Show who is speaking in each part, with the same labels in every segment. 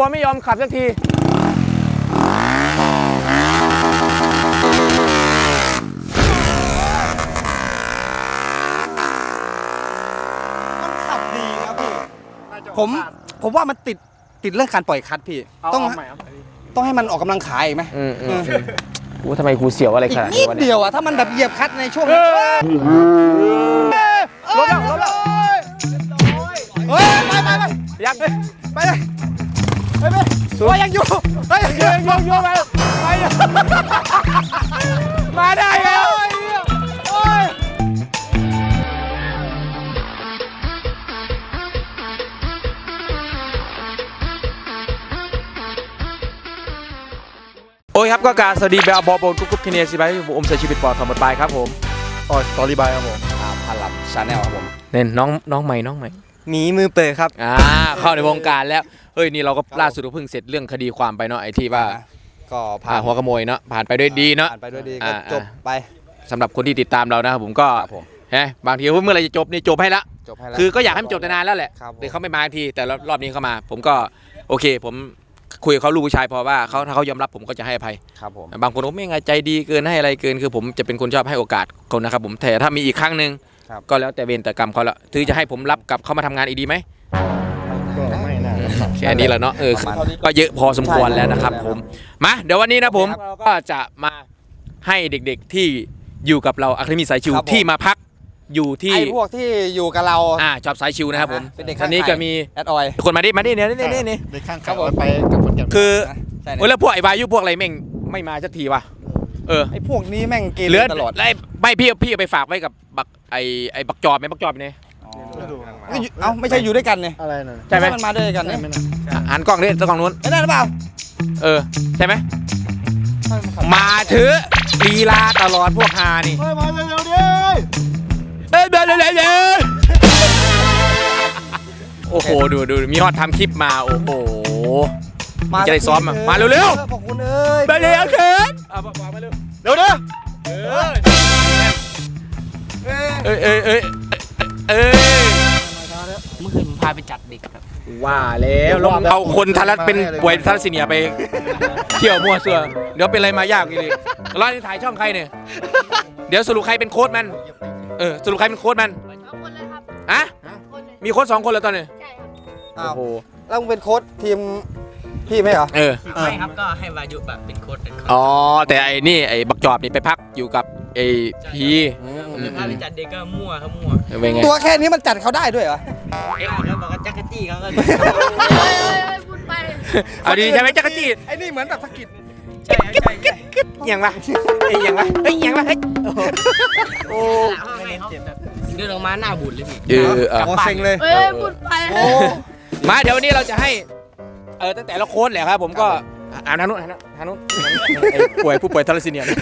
Speaker 1: ตัวไม่ยอมขับสักที
Speaker 2: มันขับดีครับพี่ ผมผมว่ามันติดติดเรื่องการปล่อยคัดพี่ ต้องต้องให้มันออกกำลังกายอีกไหม
Speaker 1: อืมอืมกูทำไมกูเสียวอะไร
Speaker 2: อี
Speaker 1: ข
Speaker 2: ก
Speaker 1: นาด
Speaker 2: นิ
Speaker 1: นี้
Speaker 2: ด
Speaker 1: วะ
Speaker 2: เดี
Speaker 1: เนี่ย
Speaker 2: ยวอะถ้ามันแบบเหยียบคัดในช่วง
Speaker 1: เอ
Speaker 2: นั้น
Speaker 1: อรถแล้วรถแล้ว
Speaker 2: เฮ้ย ไปไปไป
Speaker 1: ยังเลย
Speaker 2: ไปเลยไป ไปว่ายังอยู่เฮ้ย
Speaker 1: เยอะเยอะเยอะไปไปเลยมาได้แล้ว
Speaker 2: โอ้ย
Speaker 1: โอ้ยครับก็การสวัสดีแบบบอบอลกุ๊กกุ๊กคินเนสิบายผมอมใส่ชีวิตปอดทอมหมดไปครับผม
Speaker 3: อ๋อสตอรี่บายครับผม
Speaker 2: อ่าพันลับชาแนลครับผม
Speaker 1: เน่นน้องน้องใหม่น้องใหม่
Speaker 2: หมีมือเปิดครับ
Speaker 1: อ่าเข้าในวงการแล้ว เฮ้ยนี่เราก็ล่าสุดก็เพิ่งเสร็จเรื่องคดีความไปเนาะไอ้ที่ว่า
Speaker 2: ก็
Speaker 1: ผ่าหัวขโมยเนาะผ่านไปด้วยดีเนาะ
Speaker 2: ผ่านไปด้วยดี
Speaker 1: อ่า
Speaker 2: ก็จบไป
Speaker 1: สำหรับคนที่ติดตามเรานะครับผมก็
Speaker 2: ครับผม
Speaker 1: เฮ้ยบางทีว่าเมื่อไหรจะจบนี่จบให้ละ
Speaker 2: จบให้แล้ว
Speaker 1: คือก็อยากให้มันจบแต่นานแล้วแหละ
Speaker 2: ครับผม
Speaker 1: แต่เขาไม่มาทีแต่รอบนี้เขามา ผมก็โอเค ผมคุยกับเขาลูกผู้ชายพอว่าเขาถ้าเขายอมรับผมก็จะให้อภัย
Speaker 2: ครับผม
Speaker 1: บางคนก็ไม่ไงใจดีเกินให้อะไรเกินคือผมจะเป็นคนชอบให้โอกาสคนนะครับผมแต่ถ้ามีอีกครั้งหนึ่ง
Speaker 2: ครับ
Speaker 1: ก็แล้วแต่เวรแต่กรรมเขาละถือจะให้ผมรับกลับเขามาทำงานอีกดีไหม
Speaker 3: ก็ไม่น่าครับ
Speaker 1: แค่นี้แหละเนาะเออ
Speaker 2: ประมาณนี้
Speaker 1: ก็เยอะพอสมควรแล้วนะครับ
Speaker 2: ใช่
Speaker 1: ผมมาเดี๋ยววันนี้นะผมก็จะมาให้เด็กๆที่อยู่กับเราอะคาเดมีสายชิว
Speaker 2: ครับผม
Speaker 1: ที่มาพักอยู่ที่
Speaker 2: ไอ้พวกที่อยู่กับเรา
Speaker 1: อ่าชอบสายชิวนะครับผม
Speaker 2: เป็นเด็ก
Speaker 1: ท่านนี้ก็มี
Speaker 2: แอดออย
Speaker 1: คนมาดิมาดิเนี่ยนี่นี่นี่
Speaker 3: เด็กข้าง
Speaker 2: ครั
Speaker 3: ขา
Speaker 2: บผม
Speaker 3: ไปกับคนแก่น
Speaker 1: คือ
Speaker 2: ใช่
Speaker 1: เออแล้วพวกไอ้วายุพวกอะไรแม่งไม่มาสักทีวะ เออ
Speaker 2: ไอ้พวกนี้แม่งเก
Speaker 1: เหลื
Speaker 2: เร
Speaker 1: อ
Speaker 2: ตลอด
Speaker 1: ไอ้ไม่พี่พี่เอาไปฝากไว้กับบักไอ้ไอ้บักจอบไหมบักจอบเนี่ย
Speaker 3: ไม่ดู
Speaker 2: ก็อยู่เอ้าไม่ใช่อยู่ด้วยกันเนี่ย
Speaker 3: อะไรน่ะ
Speaker 1: ใช่ไหม
Speaker 2: มันมาด้วยกันเนี่ย
Speaker 3: ไม่น่า
Speaker 1: หันกล้องดิตะกล้องนู้น
Speaker 2: ไม่ได้หรือเปล่า
Speaker 1: เออใช่ไหมมาเถอะลีลาตลอดพวกฮานี่
Speaker 3: เฮ้ยมาเร็วๆดิ
Speaker 1: เอ้ยเดี๋ยวเดี๋ยวเดี๋ยวเดี๋ยวโอ้โหดูดูมีฮอตทำคลิปมาโอ้โห จะได้ซ้อมอะมาเร็วๆ
Speaker 2: ขอบคุณเอ้ย
Speaker 1: มาเร็วเถิดเอาบอกบอกมาเร็ว
Speaker 3: เดี๋ยวเด้อ
Speaker 1: เออเอ้ยเอ้ยเอ้ยเอ้ย
Speaker 4: เมื่อคืนผมพาไปจัดเด็กครับ
Speaker 1: ว่าแล้วลองเอาคนทารัสเป็นป่วยทารัสซีเนียไป เที่ยวมั่วเสือเดี๋ยวเป็นอะไรมายากอีกเลยแล้วนี่ถ่ายช่องใครเนี่ย เดี๋ยวสรุปใครเป็นโค้ดมัน เออสรุปใครเป็นโค้ดมัน
Speaker 5: สองคนเลยครับ
Speaker 1: อะ
Speaker 5: คนเลย
Speaker 1: มีโค้ดสองคนแล้วตอนนี้
Speaker 5: ใช่ครับ
Speaker 2: อ้าว
Speaker 1: โอ้โห
Speaker 2: แล้วมึงเป็นโค้ชทีม พี่ไหมเหรอ
Speaker 1: เออ
Speaker 4: ไม่ครับก็ให้วายุแบบเป็นโค้ดเป็นโค้ด
Speaker 1: อ๋อ แต่ไอ้นี่ไอ้บักจอบนี่ไปพักอยู่กับไอ้พี
Speaker 4: ผมจะพาไปจัดเด็กก็มั่วครับมั่ว
Speaker 1: เป็นไง
Speaker 2: ตัวแค่นี้มันจัดเขาได้ด้วยเหรอ
Speaker 4: เอ็กซ์เขาบอกว่าจักรจี้เขาก็
Speaker 5: เฮ้ยเฮ้ยเฮ้ยพูดไป
Speaker 1: เอาดีใช่ไหมจักรจี้
Speaker 2: ไอ้นี่เหมือนแบบสะกิด
Speaker 4: ใช่ใช่ใช่
Speaker 1: ยังวะไอ้ยังวะเฮ้ยยังวะเฮ้ยโอ้
Speaker 4: ไม่เขาแบบเดินออกมาหน้าบุญเลยพี่
Speaker 1: เออเออ
Speaker 2: โอเซ็งเลย
Speaker 5: เฮ้ยพูดไป
Speaker 2: โอ้
Speaker 1: มาเดี๋ยววันนี้เราจะให้ เออตั้งแต่ละโค้ดแหละครับผมก็อ่านทางนู้นทางนู้นทางนู้นไอ้ป่วยผู้ป่วยทารัสซีเนียเนี่ย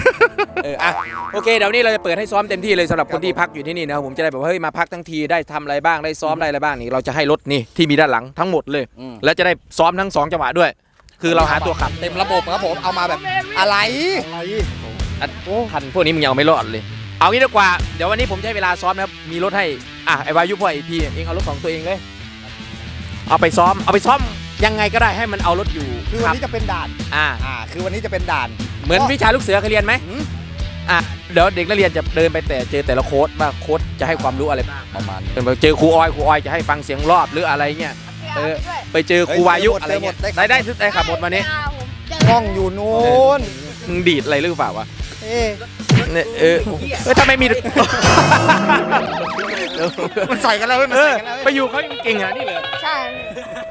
Speaker 1: เอออะโอเคเดี๋ยววนนี้เราจะเปิดให้ซ้อมเต็มที่เลยสำหรับคนที่พักอยู่ที่นี่นะครับผมจะได้แบบว่าเฮ้ยมาพักทั้งทีได้ทำอะไรบ้างได้ซ้อมได้อะไรบ้างนี่เราจะให้รถนี่ที่มีด้านหลังทั้งหมดเลย
Speaker 2: อืม
Speaker 1: แล้วจะได้ซ้อมทั้งสองจังหวะด้วย คือเราหาตัวขับ
Speaker 2: เต็มระบบครับผมเอามาแบบอะไร
Speaker 3: อะไร
Speaker 1: อันคันพวกนี้มึงยังเอาไม่รอดเลย เอางี้ดีกว่าเดี๋ยววันนี้ผมจะให้เวลาซ้อมนะครับมีรถให้อะไอ้วายุพ่อไอพีเองเอารถของตัวเองเลย เอาไปซ้อมเอาไปซ้อม ยังไงก็ได้ให้มันเอารถอยู่
Speaker 2: คือวันนี้จะเป็นด่าน
Speaker 1: อ่า
Speaker 2: อ่าคือวันนี้จะเป็นด่าน
Speaker 1: เหมือนวิชาลูกเสือเคยเรียนไหม
Speaker 2: หืม
Speaker 1: อะเดี๋ยวเด็กนักเรียนจะเดินไปแต่เจอแต่ละโค้ดว่าโค้ดจะให้ความรู้อะไรบ้าง
Speaker 2: ประมาณ
Speaker 1: เจอครูออยครูออยจะให้ฟังเสียงรอบหรืออะไรเงี้ยเออไปเจอครูวายุอะไรเงี้ยได้ได้ได้ขับหมดวันนี้
Speaker 2: กล้องอยู่นู้น
Speaker 1: มึงดีดอะไรหรือเปล่าวะ
Speaker 2: เอ๊ะ
Speaker 1: เนี่ยเออเออถ้าไม่มี
Speaker 2: มันใส่กันแล้วเว้ยมัน
Speaker 1: เออ
Speaker 2: ใส่กันแล้วเว้ย
Speaker 1: ไปอยู่เขายังเก่งอะนี่เลย
Speaker 5: ใช่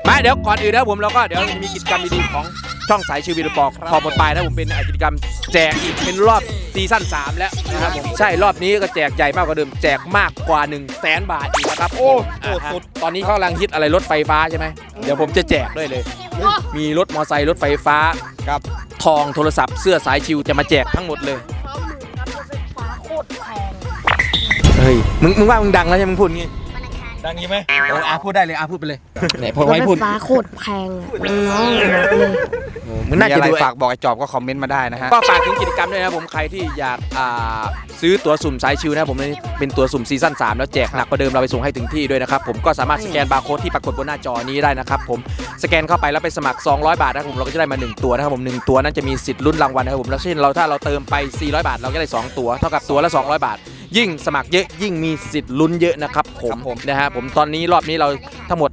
Speaker 1: มาเดี๋ยวก่อนอื่นนะผมเราก็เดี๋ยวจะมีกิจกรรมดีๆของช่องสายชีวิตปอกพอหมดไปนะผมเป็นกิจกรรมแจกอีกเป็นรอบซีซั่น3 แล้วนะครับผมใช่รอบนี้ก็แจกใหญ่มากกว่าเดิมแจกมากกว่า 1 0 0 0 0แสนบาทอีกนะครับโอ้สุดตอนนี้เขากำลังฮิตอะไรรถไฟฟ้าใช่ไหมเดี๋ยวผมจะแจกด้วยเลย มีรถมอไซค์รถไฟฟ้า
Speaker 2: ครับ
Speaker 1: ทองโทรศัพท์เสื้อสายชิวจะมาแจกทั้งหมดเลย
Speaker 5: พร้อมหนึ่งครับรถไฟฟ้าโคตรแพง
Speaker 1: เฮ้ยมึงมึงว่ามึงดังแล้วใช่ไหมมึงพูดงี้
Speaker 3: ดังงี้ไหม
Speaker 1: โอ้อาพูดได้เลยอาพูดไปเลยไหนพอ
Speaker 5: รถ
Speaker 1: ไว้
Speaker 5: ไฟ
Speaker 1: พูด
Speaker 5: ฟ้าโคตรแพงอะน้องๆบอกเลย
Speaker 1: โอ้มึงน่าจะ
Speaker 2: มีอไร
Speaker 1: ดู
Speaker 2: ฝากบอกไอ้จอบก็คอมเมนต์มาได้นะฮะ
Speaker 1: ก็ฝากถึงกิจกรรมด้วยนะครับผมใครที่อยากอ่าซื้อตั๋วสุ่มสายชิวนะครับผมนี่เป็นตั๋วสุ่มซีซั่น3แล้วแจกหนักกว่าเดิมเราไปส่งให้ถึงที่ด้วยนะครับผมก็สามารถสแกนบาร์โค้ดที่ปรากฏบนหน้าจอนี้ได้นะครับผมสแกนเข้าไปแล้วไปสมัคร 200 บาทนะครับผมเราก็จะได้มา 1 ตัวนะครับผมหนึ่งตัวนั้นจะมีสิทธิ์ลุ้นรางวัลนะครับผมแล้วเช่นเราถ้าเราเติมไป 400 บาท เราก็ได้ 2 ตัวเท่ากับตัวละ 200 บาท ยิ่งสมัครเยอะยิ่งมีสิทธิ์ลุ้นเยอะนะครับผม
Speaker 2: ครับผม
Speaker 1: นะฮะผมตอนนี้รอบนี้เราทั้งหมด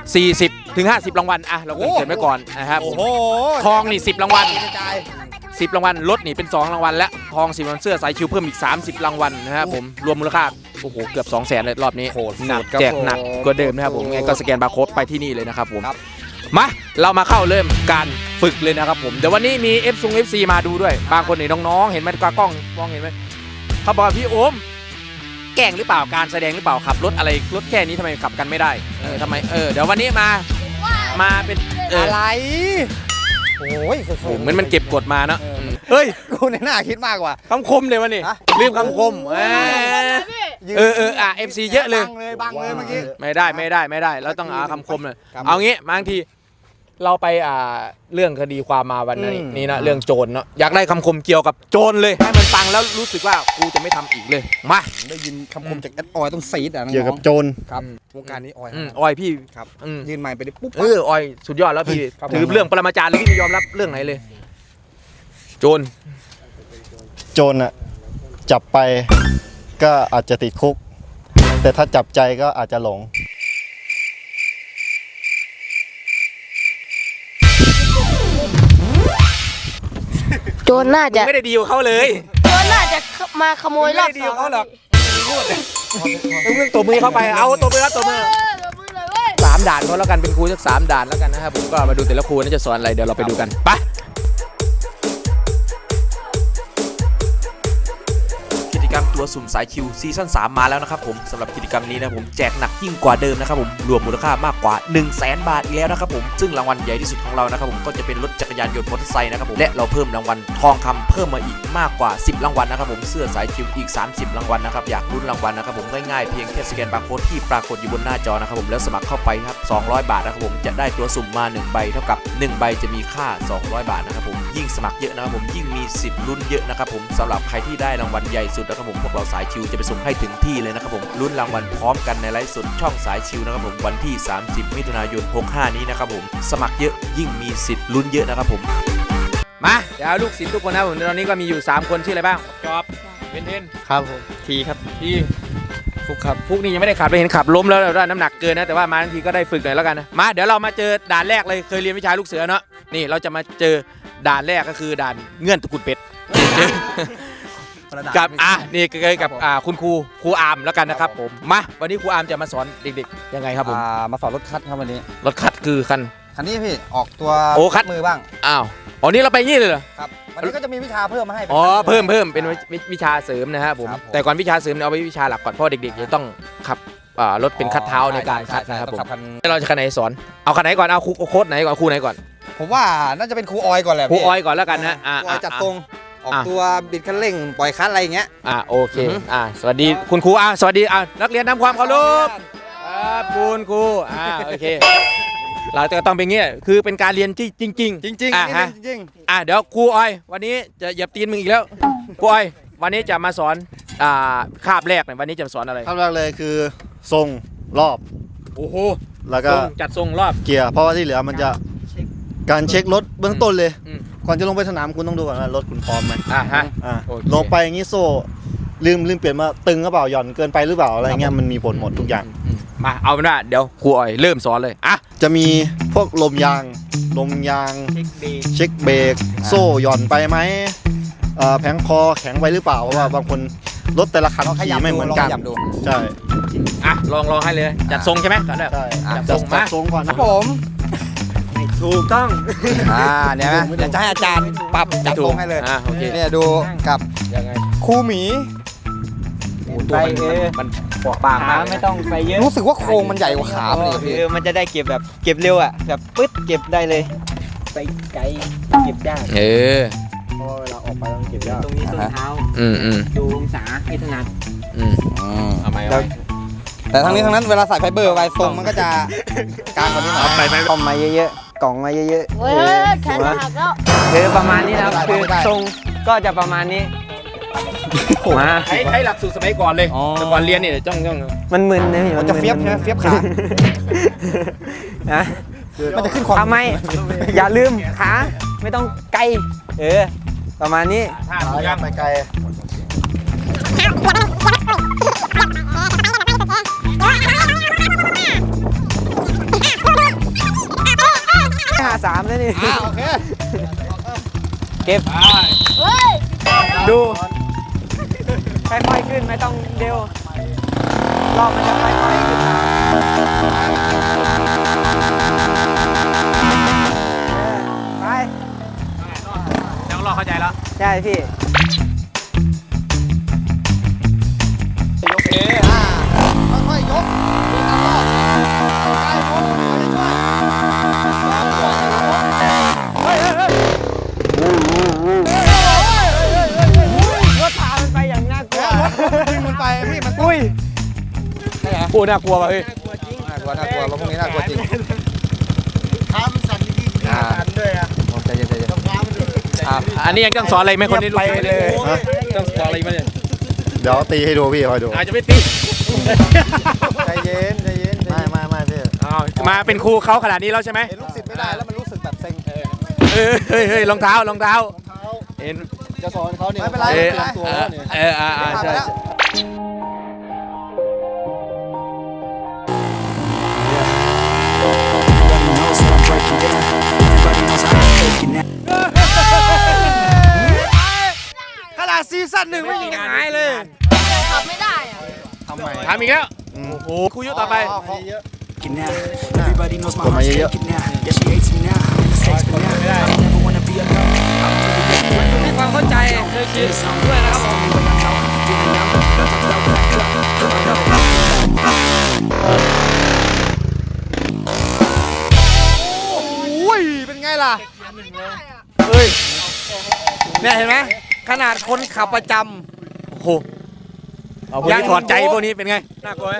Speaker 1: 40ถึง50 รางวัลอะเราเกรินไว้ก่อนนะครับผม
Speaker 2: โอ้โห
Speaker 1: ทองนี่10รางวัล
Speaker 2: กระจาย
Speaker 1: 10 รางวัลรถนี่เป็น 2 รางวัลและทอง10รางวัลเสื้อสายชิวเพิ่มอีก 30 รางวัลนะครับผมรวมมูลค่าโอ้โหเกือบ 2 0 0แสนเลยรอบนี้
Speaker 2: โหด
Speaker 1: หนัก
Speaker 2: ครับ
Speaker 1: แจกหนัก
Speaker 2: ผม
Speaker 1: กว่าเดิมนะครับผมไงก็สแกนบาร์โค้ดไปที่นี่เลยนะครับผม
Speaker 2: ครับ
Speaker 1: มาเรามาเข้าเริ่มการฝึกเลยนะครับผมเดี๋ยววันนี้มี F ซุง FC มาดูด้วย บางคนนี่น้องๆ เห็นไหมกล้องมองเห็นไหม เขาบอกว่าพี่โอมแกล้งหรือเปล่าการแสดงหรือเปล่าขับรถอะไรรถแค่นี้ทำไมขับกันไม่ได้เออทำไมเออเดี๋ยววันนี้มามาเป็นเออ
Speaker 2: อะไรโอ้ย
Speaker 1: โอ้โหเหมือนมันเก็บกดมาเนาะมเฮ้ย
Speaker 2: กูในหน้าคิดมากกว่า
Speaker 1: คำคมเลยวะนี่
Speaker 2: ฮะ
Speaker 1: รีบคำคมเออ
Speaker 5: พี่
Speaker 1: เออเอออะ FC เยอะเลย
Speaker 2: บังเลยบังเลยเมื่อกี้
Speaker 1: ไม่ได้ไม่ได้ไม่ได้เราต้องเอาคำคมเลย
Speaker 2: ครับ
Speaker 1: เอางี้บางที เราไปอ่าเรื่องคดีความมาวันนี้
Speaker 2: อืม
Speaker 1: นี่นะเรื่องโจรเนาะอยากได้คำคมเกี่ยวกับโจรเลยให้มันฟังแล้วรู้สึกว่ากูจะไม่ทำอีกเลยมา
Speaker 2: ได้ยินคำคมจากแอดออยต้องซีดอะน้องๆ
Speaker 3: เกี่ยวกับโจร
Speaker 2: ครับวงการนี้ออย
Speaker 1: อืมออยพี่
Speaker 2: ครับ
Speaker 1: อืม
Speaker 2: ยืนไมค์ไปได้ปุ๊บ
Speaker 1: เออออยสุดยอดแล้วพี่
Speaker 2: ครับผม
Speaker 1: ถือเรื่องปรมาจารย์เลยพี่ไม่ยอมรับเรื่องไหนเลย โจร
Speaker 3: โจรอะจับไปก็อาจจะติดคุก แต่ถ้าจับใจก็อาจจะหลง
Speaker 5: โจรน่าจะ
Speaker 1: ไม่ได้ดีกว่าเขาเลย
Speaker 5: โจรน่าจะมาขโมยรอบ
Speaker 1: ไม่ได้ดี
Speaker 5: สอก
Speaker 1: ว่าเขาหรอก
Speaker 5: ง
Speaker 1: เรื่องตัวมือเข้าไป เอาตัวมือครับตัวมือ
Speaker 5: เออเดี๋ยวมือเลยเว้ย
Speaker 1: สามด่านก็แล้วกันเป็นครูสักสามด่านแล้วกันนะครับผมก็มาดูแต่ละครูน่าจะสอนอะไรเดี๋ยวเราไปดูกันไป สุ่มสายคิวซีซั่น3มาแล้วนะครับผมสำหรับกิจกรรมนี้นะผมแจกหนักยิ่งกว่าเดิมนะครับผมรวมมูลค่ามากกว่า 1 0 0 0 0แบาทอีกแล้วนะครับผมซึ่งรางวัลใหญ่ที่สุดของเรานะครับผมก็จะเป็นรถจักรยานยนต์มอเตอร์ไซค์นะครับผมและเราเพิ่มรางวัลทองคำเพิ่มมาอีกมากกว่า 10 รางวัลนะครับผมเสื้อสายคิวอีก 30 รางวัลนะครับอยากลุ้นรางวัลนะครับผมง่ายๆเพียงแค่สแกนบาร์โค้ดที่ปรากฏอยู่บนหน้าจอนะครับผมแล้วสมัครเข้าไปครับ200 บาทนะครับผมจะได้ตัวสุ่มมา 1 ใบ เท่ากับ 1 ใบจะมีค่า 200 บาทนะครับผมยิ่งสมัครเยอะนะครับผมยิ่งมีสิทธิ์ลุ้นเยอะนะครับผมสำหรับใครที่ได้รางวัลใหญ่สุดนะครับผมพวกเราสายชิวจะไปส่งให้ถึงที่เลยนะครับผมลุ้นรางวัลพร้อมกันในไลฟ์สดช่องสายชิวนะครับผมวันที่ 30 มิถุนายน 65 นี้นะครับผมสมัครเยอะยิ่งมีสิทธิ์ลุ้นเยอะนะครับผม มาเดี๋ยวลูกศิษย์ทุกคนนะผมตอนนี้ก็มีอยู่ 3 คนชื่ออะไรบ้างจอบเป็นเทน
Speaker 3: ครับผมทีครับ
Speaker 1: พี่ฟุกครับฟุกนี่ยังไม่ได้ขับเลยเห็นขับล้มแล้วได้น้ำหนักเกินนะแต่ว่ามาทันทีก็ได้ฝึกหน่อยแล้วกันนะมาเดี๋ยวเรามาเจอด่านแรกเลยเคยเรียนวิชาลูกเสือเนาะนี่เราจะมาเจอด่านแรกก็คือด่านเงื่อนตะกรุดเป็ด กับอะนี่เคยกับอ่าคุณครูครูอาร์มแล้วกันนะครับผมมาวันนี้ครูอาร์มจะมาสอนเด็กๆยังไงครับผม
Speaker 2: อ่ามาสอนรถคัดครับวันนี้
Speaker 1: รถคัดคือคัน
Speaker 2: คันนี้พี่ออกตัว
Speaker 1: โอ้คัด
Speaker 2: มือบ้าง
Speaker 1: อ้าวอ๋อนี่เราไปยี่เลยเหรอ
Speaker 2: ครับวันนี้ก็จะมีวิชาเพิ่มมาให้
Speaker 1: อ๋อเพิ่มเพิ่มเป็นวิวิชาเสริมนะครับผม
Speaker 2: ครับผม
Speaker 1: แต่ก่อนวิชาเสริมเนี่ยเอาไว้วิชาหลักก่อนเพราะเด็กๆจะต้องขับอ่ารถเป็นคัดเท้าในการคัดนะครับผม
Speaker 2: ใช่ใช่ต้องขั
Speaker 1: เราจะคันไหนสอนเอาคันไหนก่อนเอาครูโค้ดไหนก่อนครูไหนก่อน
Speaker 2: ผมว่าน่าจะเป็นครูออยก่อนแหละ
Speaker 1: ครู
Speaker 2: พี่
Speaker 1: ออยก่อนแล้วกันนะอ่า
Speaker 2: ครูออยจัดตรง ออก
Speaker 1: อะ
Speaker 2: ตัวบิดคันเร่งปล่อยคันอะไรอย่างเงี้ย
Speaker 1: อ่าโอเค
Speaker 2: อือฮึ
Speaker 1: อ่าสวัสดีคุณครูอ่าสวัสดีอ่านักเรียนทำความเคารพครับคุณครูอ่าโอเค เราจะต้องเป็นเงี้ยคือเป็นการเรียนที่จริงๆ
Speaker 2: จริงๆ
Speaker 1: อะ
Speaker 2: นี่
Speaker 1: ฮะ
Speaker 2: จริง
Speaker 1: อ่าเดี๋ยวครูออย วันนี้จะเหยียบตีนมึงอีกแล้วครูออย วันนี้จะมาสอนอ่าคาบแรกเนี่ยวันนี้จะสอนอะไร
Speaker 3: ขั้นแรกเลยคือทรงรอบ
Speaker 1: โอ้โห
Speaker 3: แล้วก็
Speaker 1: ทรงจัดทรงรอบ
Speaker 3: เกียร์เพราะว่าที่เหลือมันจะการเช็ครถเบื้องต้นเลย
Speaker 1: อืม
Speaker 3: ก่อนจะลงไปสนามคุณต้องดูก่อนว่ารถคุณพร้อมไหม
Speaker 1: อ่าฮะ
Speaker 3: อ่า
Speaker 1: โอเค
Speaker 3: ลงไปอย่างนี้โซ่ลืมลืมเปลี่ยนมาตึงหรือเปล่าหย่อนเกินไปหรือเปล่าอะไรเงี้ยมันมีผลหมดทุกอย่าง
Speaker 1: อืมมาเอาเป็นว่าเดี๋ยวครูออยเริ่มสอนเลยอะ
Speaker 3: จะมีพวกลมยาง ลมยาง
Speaker 4: เช็คเบรก
Speaker 3: เช็คเบรกโซ่หย่อนไปไหมเอ่อแผงคอแข็งไปหรือเปล่าเพราะว่าบางคนรถแต่ละคัน
Speaker 2: ๆลองข
Speaker 3: ขี่
Speaker 2: ยับ
Speaker 3: ไม่
Speaker 2: ดู
Speaker 3: เหมือน
Speaker 2: ลอง
Speaker 3: กั
Speaker 2: ข
Speaker 3: น
Speaker 2: ยับดู
Speaker 3: ใช่
Speaker 1: อะลองลองให้เลย จัดทรงใช่ไหมก่อนแรก
Speaker 3: ใช่
Speaker 1: จั
Speaker 3: จั
Speaker 1: ด
Speaker 3: ด
Speaker 1: ทรง
Speaker 3: จัด
Speaker 1: มา
Speaker 3: ทรงก่อน
Speaker 2: ครั
Speaker 3: นะ
Speaker 2: บผม
Speaker 1: ถูกต้อง
Speaker 2: อ่าเนี่ยนะเดี๋ยวจะให้อาจารย์ปรับจัดทรงให้เลย
Speaker 1: อะโอเค
Speaker 2: เนี่ยดูกับ
Speaker 1: ยังไง
Speaker 2: ครูหมี
Speaker 1: ตัวมันมันปอกปากมาก
Speaker 4: ไม่ต้องไปเยอะ
Speaker 2: รู้สึกว่าโครงมันใหญ่กว่าขาเลยพี่
Speaker 4: เออมันจะได้เก็บแบบเก็บเร็วอะแบบปึ๊ดเก็บได้เลยไปไกลเก็บยาก
Speaker 1: เออ
Speaker 3: เพราะว่าเวลาออกไปต้องเก็บยาก
Speaker 4: ตรงนี้ต้นเท้า
Speaker 1: อืมอืม
Speaker 4: ดูองศาให้ถนัด
Speaker 1: อืมเอาไหมเอาไหม
Speaker 2: แต่ทั้งนี้ทั้งนั้นเวลาใส่ไฟเบอร์ไวทรงมันก็จะกลางกว่านี้หน่อย
Speaker 1: เอาไปไหม
Speaker 4: คอมมาเยอะ กล่องมาเยอะ
Speaker 5: เฮ้ยแขนหักแล้ว
Speaker 4: ๆคือประมาณนี้นะครับคือทรงก็จะประมาณนี้มา
Speaker 1: ใช้ใช้หลักสูตรสมัยก่อนเลยแต่ก่อนเรียนเนี่ยจ้องจ้อง
Speaker 4: มันมึนนะพี่
Speaker 2: มันจะเฟียบใช่ไหมเฟียบขา
Speaker 4: นะ
Speaker 2: มันจะขึ้นความ
Speaker 4: ทำไมอย่าลืมขาไม่ต้องไกลเออประมาณนี้
Speaker 1: ท่าทุกอย่าง
Speaker 3: ไปไกล
Speaker 2: อ่าโอเค
Speaker 4: เก็บ
Speaker 5: เฮ้ย
Speaker 4: ดู ค่อยๆขึ้นไม่ต้องเร็วรอบมันจะค่อยๆขึ้นมาเออไป
Speaker 1: แล้วรอเข้าใจแล้ว
Speaker 4: ใช่พี่
Speaker 2: อ้
Speaker 4: น่ากลัว
Speaker 1: ว่ะเฮ้ย
Speaker 2: น่ากลัวน่ากลัวรถพวกนี้น่ากลัวจริง
Speaker 3: ขามันสั่นที่ขาสั่นด้วยอะ
Speaker 2: ใจเย็นใจเย็น
Speaker 3: ขามันด้วย
Speaker 1: อะอันนี้ยังต้องสอนอะไรไหมคนนี้
Speaker 4: ไปเลย
Speaker 1: ต้องสอนอะไรไหมเนี่ย
Speaker 3: เดี๋ยวตีให้ดูพี่คอยดู
Speaker 1: อาจจะไม่ตี
Speaker 2: ใจเย็นใจเย็นใจ
Speaker 3: ไม่
Speaker 2: เย็น
Speaker 3: ไม่ไม่พี่
Speaker 1: อ้าวมาเป็นครูเขาขนาดนี้แล้วใช่ไหม
Speaker 2: เห็นลูกศิษย์ไม่ได้แล้วมันรู้สึกแบบเซ็ง
Speaker 1: เออเฮ้ยเฮ้ยรองเท้ารองเท้าเห็น
Speaker 3: จะสอนเขาเนี่ย
Speaker 2: ไม่เป็นไร
Speaker 1: เอ
Speaker 2: ไม่
Speaker 1: อ
Speaker 2: เป็นไร
Speaker 1: เออเอออ่าอ่า
Speaker 2: ผ่าน
Speaker 1: ใช่
Speaker 2: ขนาดซีซั่นหนึ่งไม่มีงานเลย
Speaker 5: ขับไม่ได้อะ
Speaker 2: ทำไม
Speaker 1: ถามอีกแล้ว โอ้โหครูยุต่อไป
Speaker 6: now. Everybody knows my heart's taken now. Yeah, she hates me now. Mistakes me now. I don't ever wanna be alone.
Speaker 1: มีความเข้าใจเคยชินด้วยนะครับผม
Speaker 2: อุ้ยเป็นไงล่ะเฮ้ย เนี่ยเห็นไหม ขนาดคนขับประจ
Speaker 1: โอ้โหเอาพวกนี้ถอดใจพวกนี้เป็นไง น่ากลัวไหม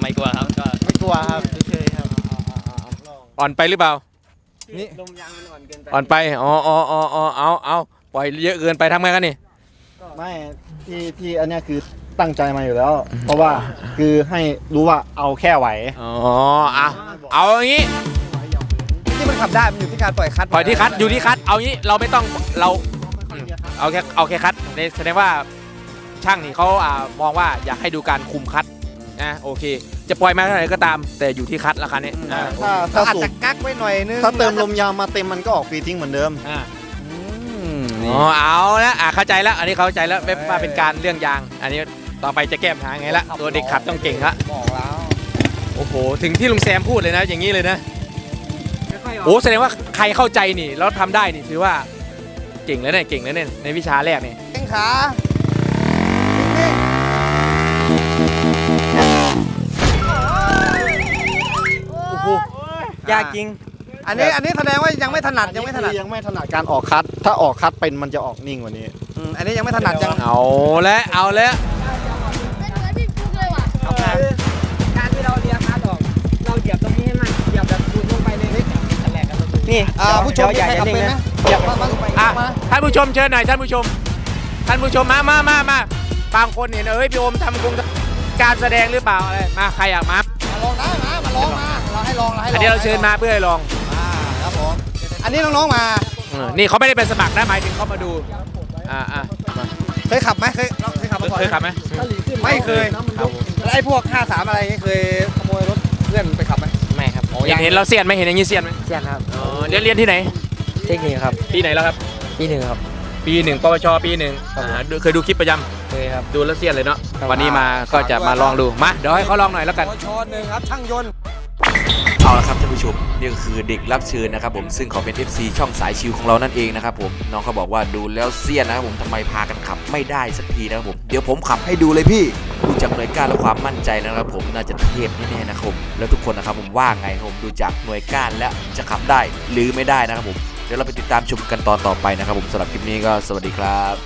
Speaker 4: ไม่กลัวครับก็ำ
Speaker 2: ไม่กลัวครับเฉยๆครับ
Speaker 1: อ่อนไปหรือเปล่า
Speaker 2: นี่
Speaker 4: ลมยางมันอ่อนเกินไป
Speaker 1: อ่อนไป อ๋ออ๋ออ๋ออ๋อเอาเอาปล่อยเยอะเกินไปทำไงกันนี่
Speaker 3: ไม่ที่ที่อันเนี้ยคือตั้งใจมาอยู่แล้ว เพราะว่าคือให้รู้ว่าเอาแค่ไหว
Speaker 1: อ๋อเอาเอาอย่างนี้
Speaker 2: ที่มันขับได้มันอยู่ที่การปล่อยคัด
Speaker 1: ปล่อยที่คัดอยู่ที่คัด เอางี้ เราไม่ต้อง เราอืม เอาแค่เอาแค่คัดในแสดงว่าช่างนี่เขาอ่ามองว่าอยากให้ดูการคุมคัดนะโอเค จะปล่อยมาเท่าไหร่ก็ตาม แต่อยู่ที่คัดราคานี้อ่า
Speaker 3: ถ้า
Speaker 2: ถ้า
Speaker 3: ถ้า
Speaker 2: อาจ
Speaker 3: สู
Speaker 2: จะ
Speaker 3: บ
Speaker 2: กักไว้หน่อยนึง
Speaker 3: ถ้าเติมลมยางมาเต็มมันก็ออกฟรีทิ้งเหมือนเดิม
Speaker 1: อ่าอ๋อเอาละอะเข้าใจแล้ว อันนี้เข้าใจแล้วไม่ว่าเป็นการเรื่องยาง อันนี้ต่อไปจะแก้ปัญหาไงละตัวเด็กขับต้องเก่งละ
Speaker 2: บอกแล้ว
Speaker 1: โอ้โหถึงที่ลุงแซมพูดเลยนะ อย่างนี้เลยนะโอ้แสดงว่าใครเข้าใจนี่แล้วทำได้นี่ถือว่า เก่งแล้วเนี่ยเก่งแล้วเนี่ยในวิชาแรกนี่
Speaker 2: เก่งขาโอ้โห
Speaker 4: ยากจริง
Speaker 2: อันนี้อันนี้แสดงว่ายังไม่ถนัดยังไม่ถนัด
Speaker 3: ยังไม่ถนัดการออกคัด ถ้าออกคัดเป็นมันจะออกนิ่งกว่านี้
Speaker 2: อืมอันนี้ยังไม่ถนัดยัง
Speaker 1: เอาแล้วเอาแล้ว
Speaker 5: เป็นเหมือนพี่ฟุ๊กเลยว่ะ
Speaker 2: เอามา
Speaker 4: การที่เราเลียคัดออก เราเหยียบตรงนี้ให้มันเหยียบแบบดูดลงไปเลยนี่นี่
Speaker 2: อ่าผู้ชมมี
Speaker 4: เดี๋ยว
Speaker 2: ใครขับเป็นไหม
Speaker 4: เหยียบ
Speaker 2: มามามา
Speaker 1: อะ
Speaker 2: มา
Speaker 1: ท่านผู้ชมเชิญหน่อยท่านผู้ชม ท่านผู้ชมมามามามาบางคนเห็นเอ้ยพี่โอมทำกงการแสดงหรือเปล่าอะไรมาใครอยากมา
Speaker 2: มาลองได้มามาลองมาเราให้ลองเราให้ลอง
Speaker 1: อันนี้เราเชิญมาเพื่อให้ลอง
Speaker 2: อ่าครับผมอันนี้น้องๆมา
Speaker 1: เออนี่เขาไม่ได้เป็นสมัครนะหมายถึงเขามาดูอ่าอ่า
Speaker 2: เคยขับไหมเคยเราเคยขับมาก่อน
Speaker 1: เคยขับไหม
Speaker 2: ไม่เคยแล้วไอ้พวก 53 อะไรอย่างเงี้ยเคยขโมยรถเพื่อนไปขับไหม
Speaker 4: ไม่ครับ
Speaker 1: เห็นเห็นเราเซียนไหมเห็นอย่างนี้เซียนไหม
Speaker 4: เสียนครับ
Speaker 1: อ๋อเรียนเรียนที่ไหน
Speaker 4: เทคนิคครับ
Speaker 1: ปีไหนแล้วครับ
Speaker 4: ปีหนึ่งครับ
Speaker 1: ปีหนึ่งปวชปีหนึ่ง
Speaker 4: ครับผม
Speaker 1: อ่าดูเคยดูคลิปประจ
Speaker 4: เคยครับำ
Speaker 1: ดูแล้วเซียนเลยเนาะ
Speaker 4: ครับ
Speaker 1: วันนี้มาก็จะมาลองดูมาเดี๋ยวให้เขาลองหน่อยแล้วกัน
Speaker 2: ปชหนึ่งครับช่างยนต์
Speaker 7: เอาละครับท่านผู้ชมนี่ก็คือเด็กรับเชิญนะครับผมซึ่งเขาเป็น FC ช่องสายชิวของเรานั่นเองนะครับผมน้องเขาบอกว่าดูแล้วเซียนนะครับผมทำไมพากันขับไม่ได้สักทีนะครับผมเดี๋ยวผมขับให้ดูเลยพี่ดูจากหน่วยก้านและความมั่นใจนะครับผมน่าจะเทพแน่ๆนะครับผมแล้วทุกคนนะครับผมว่าไงครับผมดูจากหน่วยก้านและจะขับได้หรือไม่ได้นะครับผมเดี๋ยวเราไปติดตามชมกันตอนต่อไปนะครับผมสำหรับคลิปนี้ก็สวัสดีครับ